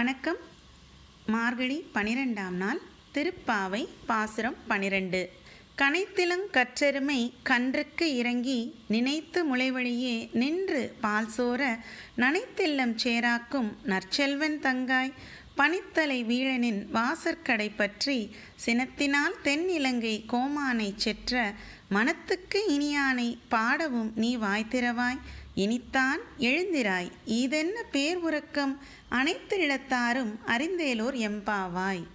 வணக்கம். மார்கழி பனிரெண்டாம் நாள் திருப்பாவை பாசுரம் பனிரெண்டு. கனைத்திலங் கற்றெருமை கன்றுக்கு இறங்கி நினைத்து முளைவழியே நின்று பால் சோர நனைத்தில்லம் சேராக்கும் நற்செல்வன் தங்காய் பனித்தலை வீழனின் வாசற்கடை பற்றி சினத்தினால் தென் இலங்கை கோமானைச் செற்ற மனத்துக்கு இனியானை பாடவும் நீ வாய்த்திரவாய் இனித்தான் எழுந்திராய். இதென்ன பேர் உறக்கம்? அனைத்து இடத்தாரும் அறிந்தேலோர் எம்பாவாய்.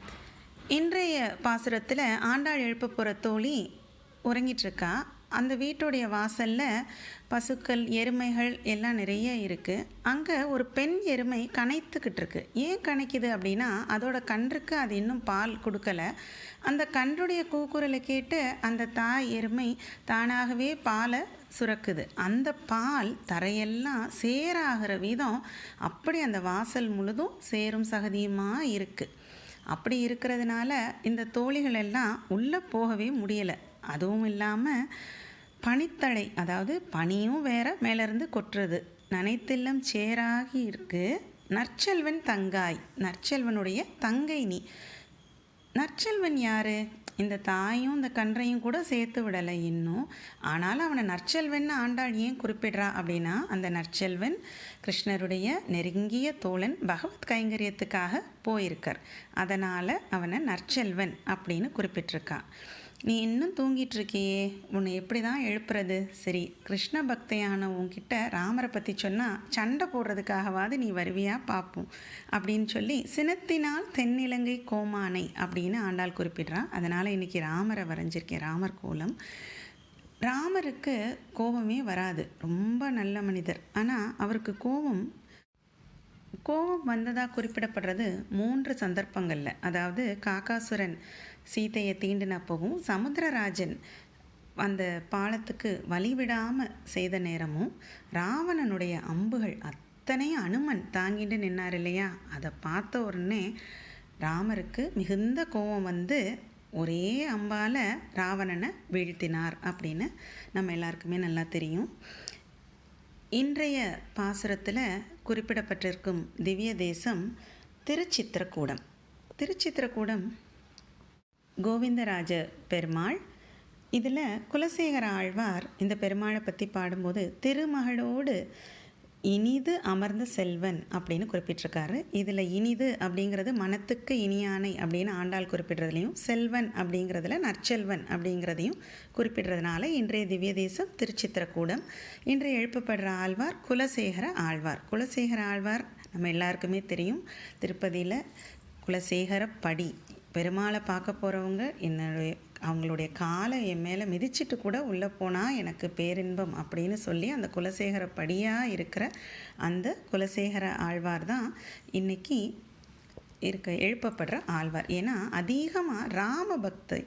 இன்றைய பாசுரத்தில் ஆண்டாள் எழுப்ப போகிற தோழி உறங்கிட்டுருக்கா அந்த வீட்டுடைய வாசலில் பசுக்கள் எருமைகள் எல்லாம் நிறைய இருக்குது அங்கே ஒரு பெண் எருமை கனைத்துக்கிட்டு இருக்கு. ஏன் கனைக்குது அப்படின்னா அதோட கன்றுக்கு அது இன்னும் பால் கொடுக்கல. அந்த கன்றுடைய கூக்குரலை கேட்டு அந்த தாய் எருமை தானாகவே பாலை சுரக்குது. அந்த பால் தரையெல்லாம் சேராகிற விதம் அப்படி அந்த வாசல் முழுதும் சேரும் சகதியுமாக இருக்குது அப்படி இருக்கிறதுனால இந்த தோழிகள் எல்லாம் உள்ளே போகவே முடியலை. அதுவும் இல்லாமல் பனித்தழை அதாவது பனியும் வேற மேலேருந்து கொட்டுறது. நனைத்தில்லம் சேராகி இருக்கு. நற்செல்வன் தங்காய் நற்செல்வனுடைய தங்கை நீ நற்செல்வன் யாரு? இந்த தாயும் இந்த கன்றையும் கூட சேர்த்து விடலை இன்னும். ஆனாலும் அவனை நற்செல்வன் ஆண்டாள் ஏன் குறிப்பிடுறா அப்படின்னா அந்த நற்செல்வன் கிருஷ்ணருடைய நெருங்கிய தோழன் பகவத் கைங்கரியத்துக்காக போயிருக்கார். அதனால் அவனை நற்செல்வன் அப்படின்னு குறிப்பிட்டிருக்கான் நீ இன்னும் தூங்கிட்டு இருக்கியே உன்னை எப்படி தான் எழுப்புறது? சரி கிருஷ்ண பக்தையான உன்கிட்ட ராமரை பற்றி சொன்னால் சண்டை போடுறதுக்காகவாது நீ வருவியா பார்ப்போம் அப்படின்னு சொல்லி சினத்தினால் தென்னிலங்கை கோமானை அப்படின்னு ஆண்டாள் குறிப்பிடுறான் அதனால் இன்றைக்கி ராமரை வரைஞ்சிருக்கேன் ராமர் கோலம். ராமருக்கு கோபமே வராது ரொம்ப நல்ல மனிதர். ஆனால் அவருக்கு கோபம் கோபம் வந்ததாக குறிப்பிடப்படுறது மூன்று சந்தர்ப்பங்களில். அதாவது காக்காசுரன் சீதையை தீண்டினப்பவும் சமுத்திரராஜன் அந்த பாலத்துக்கு வழிவிடாமல் செய்த நேரமும் ராவணனுடைய அம்புகள் அத்தனையும் அனுமன் தாங்கிட்டு நின்னார் இல்லையா? அதை பார்த்த உடனே ராமருக்கு மிகுந்த கோபம் வந்து ஒரே அம்பால் ராவணனை வீழ்த்தினார் அப்படின்னு நம்ம எல்லாருக்குமே நல்லா தெரியும். இன்றைய பாசுரத்தில் குறிப்பிடப்பட்டிருக்கும் திவ்ய தேசம் திருச்சித்திரக்கூடம். திருச்சித்திரக்கூடம் கோவிந்தராஜ பெருமாள். இதில் குலசேகர ஆழ்வார் இந்த பெருமாளை பற்றி பாடும்போது திருமகளோடு இனிது அமர்ந்த செல்வன் அப்படின்னு குறிப்பிட்டிருக்காரு. இதில் இனிது அப்படிங்கிறது மனத்துக்கு இனியானை அப்படின்னு ஆண்டாள் குறிப்பிடுறதுலையும் செல்வன் அப்படிங்கிறதுல நற்செல்வன் அப்படிங்கிறதையும் குறிப்பிடுறதுனால இன்றைய திவ்ய தேசம் திருச்சித்திரக்கூடம். இன்றைய எழுப்பப்படுற ஆழ்வார் குலசேகர ஆழ்வார். குலசேகர ஆழ்வார் நம்ம எல்லாருக்குமே தெரியும். திருப்பதியில் குலசேகர படி பெருமாளை பார்க்க போகிறவங்க என்னுடைய அவங்களுடைய காலை என் மேலே மிதிச்சிட்டு கூட உள்ளே போனால் எனக்கு பேரின்பம் அப்படின்னு சொல்லி அந்த குலசேகர படியாக இருக்கிற அந்த குலசேகர ஆழ்வார் தான் இன்றைக்கி இருக்க எழுப்பப்படுற ஆழ்வார். ஏன்னா அதிகமாக ராம பக்தி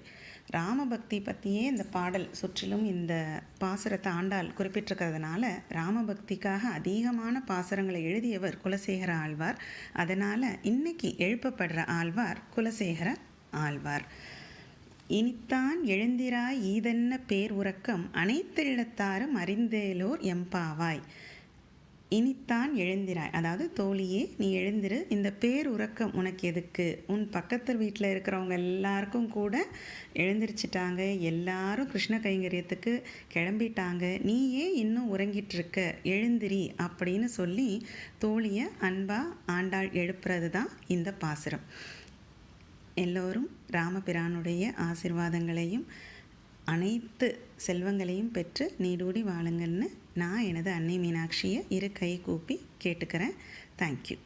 ராமபக்தி பற்றியே இந்த பாடல் சுற்றிலும் இந்த பாசுரத்தை ஆண்டால் குறிப்பிட்டிருக்கிறதுனால ராமபக்திக்காக அதிகமான பாசுரங்களை எழுதியவர் குலசேகர ஆழ்வார். அதனால் இன்னைக்கு எழுப்பப்படுற ஆழ்வார் குலசேகர ஆழ்வார். இனித்தான் எழுந்திராய் ஈதென்ன பேர் உறக்கம் அனைத்து அனைத்தில்லத்தாரும் அறிந்தேலோர் எம்பாவாய் இனித்தான் எழுந்திராய். அதாவது தோழியே நீ எழுந்திரு. இந்த பேர் உறக்கம் உனக்கு எதுக்கு? உன் பக்கத்து வீட்டில் இருக்கிறவங்க எல்லாருக்கும் கூட எழுந்திரிச்சிட்டாங்க. எல்லாரும் கிருஷ்ண கைங்கரியத்துக்கு கிளம்பிட்டாங்க. நீ ஏன் இன்னும் உறங்கிட்டுருக்க. எழுந்திரி அப்படின்னு சொல்லி தோழியை அன்பா ஆண்டாள் எழுப்புறது தான் இந்த பாசுரம். எல்லோரும் ராமபிரானுடைய ஆசிர்வாதங்களையும் அனைத்து செல்வங்களையும் பெற்று நீடூடி வாழுங்கள்னு நான் எனது அன்னை மீனாட்சியை இரு கை கூப்பி கேட்டுக்கிறேன். தேங்க்யூ